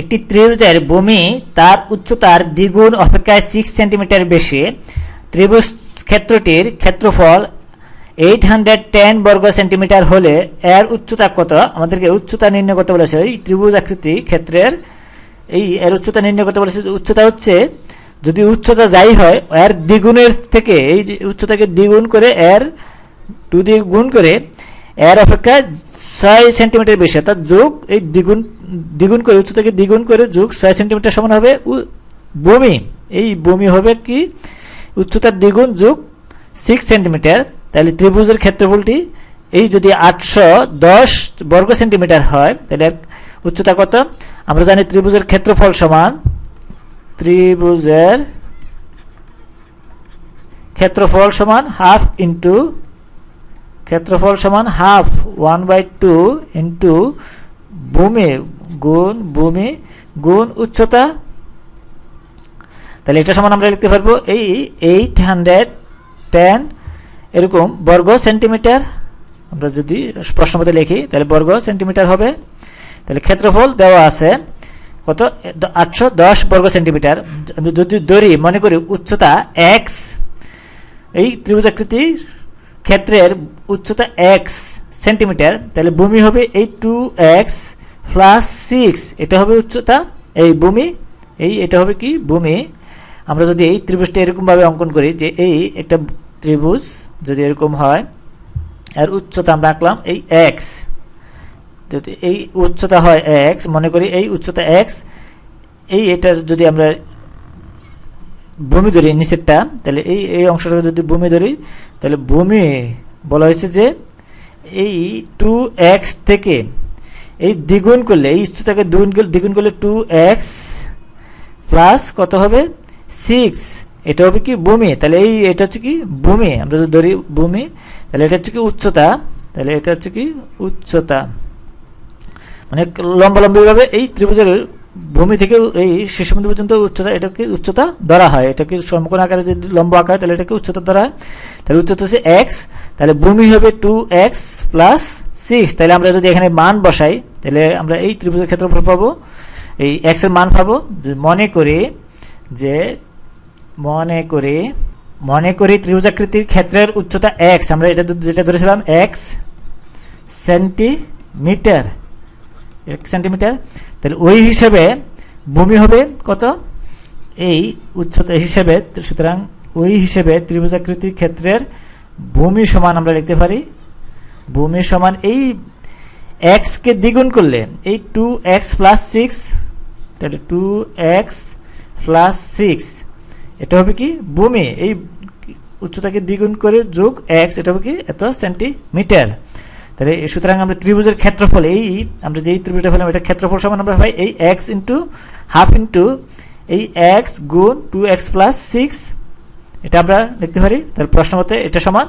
একটি ত্রিভুজের ভূমি তার উচ্চতার দ্বিগুণ অপেক্ষায় সিক্স সেন্টিমিটার বেশি। ত্রিভুজ ক্ষেত্রটির ক্ষেত্রফল এইট হান্ড্রেড টেন বর্গ সেন্টিমিটার হলে এর উচ্চতা কত? আমাদেরকে উচ্চতা নির্ণয় করতে বলেছে। এই ত্রিভুজ আকৃতি ক্ষেত্রের এই এর উচ্চতা নির্ণয় করতে বলেছে। উচ্চতা হচ্ছে যদি উচ্চতা যাই হয়, এর দ্বিগুণের থেকে এই উচ্চতাকে দ্বিগুণ করে এর টু দিয়ে গুণ করে এর অপেক্ষা ছয় সেন্টিমিটার বেশি। অর্থাৎ যোগ এই দ্বিগুণ দ্বিগুণ করে উচ্চতাকে দ্বিগুণ করে যোগ ছয় সেন্টিমিটার সমান হবে বমি। এই বমি হবে কি? উচ্চতার দ্বিগুণ যোগ সিক্স সেন্টিমিটার। তাহলে ত্রিভুজের ক্ষেত্রফলটি, এই যদি আটশো দশ বর্গ সেন্টিমিটার হয়, তাহলে উচ্চতা কত? আমরা জানি ত্রিভুজের ক্ষেত্রফল সমান, ত্রিভুজের ক্ষেত্রফল সমান হাফ ইন্টু, ক্ষেত্রফল সমান half, one by two into ভূমি গুণ, ভূমি, গুণ, উচ্চতা। তাহলে এটা সমান আমরা লিখতে পারব এই এইট হান্ড্রেড টেন এরকম বর্গ সেন্টিমিটার আমরা যদি প্রশ্নপত্রে লিখি, তাহলে বর্গ সেন্টিমিটার হবে। তাহলে ক্ষেত্রফল দেওয়া আছে কত? আটশো দশ বর্গ সেন্টিমিটার যদি দড়ি মনে করি উচ্চতা এক্স এই ত্রিভুজাকৃতির ক্ষেত্রের উচ্চতা এক্স সেন্টিমিটার তাহলে ভূমি হবে এই টু এক্স প্লাস সিক্স এটা হবে উচ্চতা, এই ভূমি, এই এটা হবে কি? ভূমি। আমরা যদি এই ত্রিভুজটা এরকমভাবে অঙ্কন করি যে এই একটা ত্রিভুজ যদি এরকম হয়, এর উচ্চতা আমরা আঁকলাম এই এক্স যদি এই উচ্চতা হয় এক্স মনে করি এই উচ্চতা এক্স এই এটার যদি আমরা ভূমি ধরি নিচেরটা, তাহলে এই এই অংশটাকে যদি ভূমি ধরি, তাহলে ভূমি বলা হয়েছে যে এই টু এক্স থেকে এই দ্বিগুণ করলে, এই উচ্চতাকে দ্বিগুণ করলে দ্বিগুণ করলে টু এক্স প্লাস কত হবে? সিক্স এটা হবে কি ভূমি? তাহলে এই, এটা হচ্ছে কি ভূমি? আমরা যদি ধরি ভূমি, তাহলে এটা হচ্ছে কি উচ্চতা? তাহলে এটা হচ্ছে কি উচ্চতা? মানে লম্বা লম্বিভাবে এই ত্রিভুজের ভূমি থেকে এই শীর্ষ বিন্দু পর্যন্ত উচ্চতা এটাকে উচ্চতা ধরা হয়? এটাকে সমকোণ আকারে যদি লম্ব আকার, তাহলে এটাকে উচ্চতা ধরা হয়? তাহলে উচ্চতা হচ্ছে এক্স তাহলে ভূমি হবে টু এক্স প্লাস সিক্স তাহলে আমরা যদি এখানে মান বসাই, তাহলে আমরা এই ত্রিভুজের ক্ষেত্রফল পাবো, এই এক্সের মান পাবো মনে করি যে, মনে করি মনে করি ত্রিভুজাকৃতির ক্ষেত্রের উচ্চতা এক্স আমরা এটা যেটা ধরেছিলাম এক্স সেন্টিমিটার এক সেন্টিমিটার তাহলে ওই হিসেবে ভূমি হবে কত? এই উচ্চতা হিসেবে, সুতরাং ওই হিসেবে ত্রিভুজাকৃতির ক্ষেত্রের ভূমি সমান আমরা লিখতে পারি ভূমি সমান এই এক্সকে দ্বিগুণ করলে, এই টু এক্স প্লাস সিক্স তাহলে টু এক্স প্লাস সিক্স এটা হবে কি ভূমি, এই উচ্চতাকে দ্বিগুণ করে যোগ এক্স এটা হবে কি এত সেন্টিমিটার তাহলে সুতরাং আমরা ত্রিভুজের ক্ষেত্রফল, এই আমরা যেই ত্রিভুজটা পেলাম এটা ক্ষেত্রফল সমান আমরা পাই, এই এক্স ইন্টু হাফ ইন্টু এই এক্স গুণ টু এক্স প্লাস সিক্স এটা আমরা লিখতে পারি তাহলে প্রশ্ন মতে এটা সমান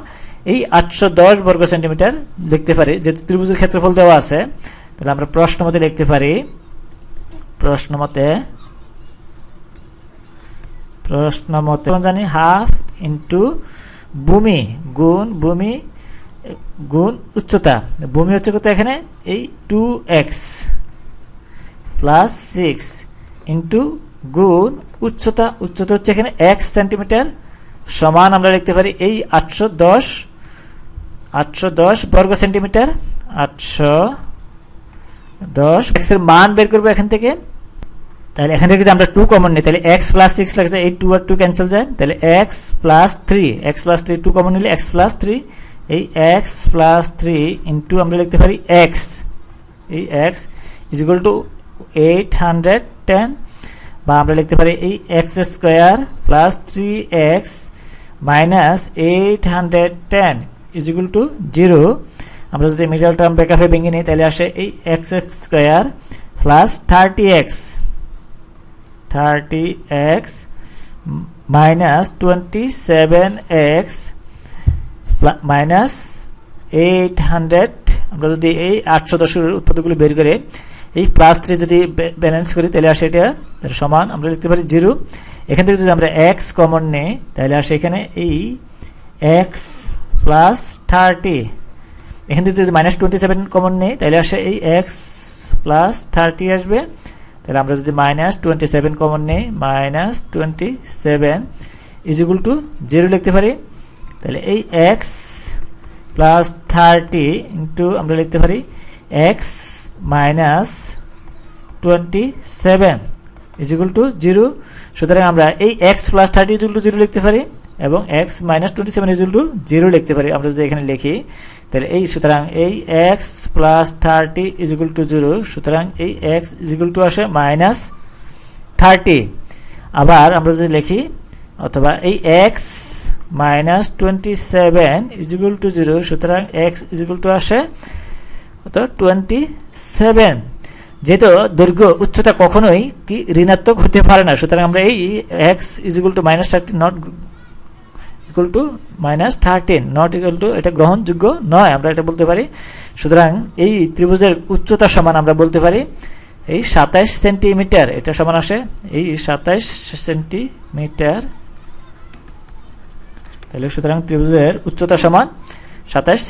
এই আটশো দশ বর্গ সেন্টিমিটার লিখতে পারি, যেহেতু ত্রিভুজের ক্ষেত্রফল দেওয়া আছে, তাহলে আমরা প্রশ্ন মতে লিখতে পারি, প্রশ্ন মতে প্রশ্ন মতে জানি হাফ ইন্টু ভূমি গুণ ভূমি গুণ উচ্চতা। ভূমি হচ্ছে কত এখানে? এই two x plus six into গুণ উচ্চতা। উচ্চতা হচ্ছে এখানে এক্স সেন্টিমিটার সমান আমরা লিখতে পারি এই আটশো দশ আটশো দশ বর্গ সেন্টিমিটার। আটশো দশ এক্সের মান বের করব এখান থেকে। তাহলে এখান থেকে আমরা টু কমন নিই, তাহলে এক্স প্লাস সিক্স লাগছে, এই টু আর টু ক্যান্সেল যায়। তাহলে x plus three x plus three two common নিলে এক্স প্লাস থ্রি এই এক্স প্লাস থ্রি ইন্টু আমরা লিখতে পারি এক্স এই x is equal to eight hundred ten বা আমরা লিখতে পারি এই x square plus three x minus eight hundred ten is equal to zero আমরা যদি মিডল টার্ম ব্রেকআপে ভেঙে নিই, তাহলে আসে এই x x square plus thirty x thirty x minus twenty seven x minus eight hundred আমরা যদি এই আটশো দশের উৎপাদকগুলো বের করে এই প্লাস থ্রি যদি ব্যালেন্স করি, তাহলে আসে এটা, তাহলে সমান, আমরা লিখতে পারি জিরো এখান থেকে যদি আমরা এক্স কমন নেই, তাহলে আসে এখানে এই এক্স প্লাস থার্টি এখান থেকে যদি মাইনাস টোয়েন্টি সেভেন কমন নেই, তাহলে আসে এই এক্স প্লাস থার্টি আসবে। তাহলে আমরা যদি মাইনাস টোয়েন্টি সেভেন কমন নেই minus twenty seven is equal to zero লিখতে পারি। তাহলে এই এক্স প্লাস থার্টি ইন্টু আমরা লিখতে পারি x minus twenty seven is equal to zero সুতরাং আমরা এই x plus thirty is equal to zero লিখতে পারি। এবং x minus twenty seven is equal to zero লিখতে পারি। আমরা যদি এখানে লিখি, তাহলে এই সুতরাং এই x plus thirty is equal to zero সুতরাং এই এক্স ইজিকুল টু আসে মাইনাস থার্টি আবার আমরা যদি লিখি, অথবা এই x minus twenty seven is equal to zero সুতরাং এক্স ইজিকুল টু আসে কত? টোয়েন্টি সেভেন যেহেতু দৈর্ঘ্য উচ্চতা কখনোই কি ঋণাত্মক হতে পারে না, সুতরাং আমরা এই x is equal to minus thirty not equal to minus thirteen not equal to এটা গ্রহণযোগ্য নয়, আমরা এটা বলতে পারি। সুতরাং এই ত্রিভুজের উচ্চতা সমান আমরা বলতে পারি। এই সাতাইশ সেন্টিমিটার, এটা সমান আসে। এই সাতাইশ সেন্টিমিটার, তাহলে সুতরাং ত্রিভুজের উচ্চতা সমান সাতাইশ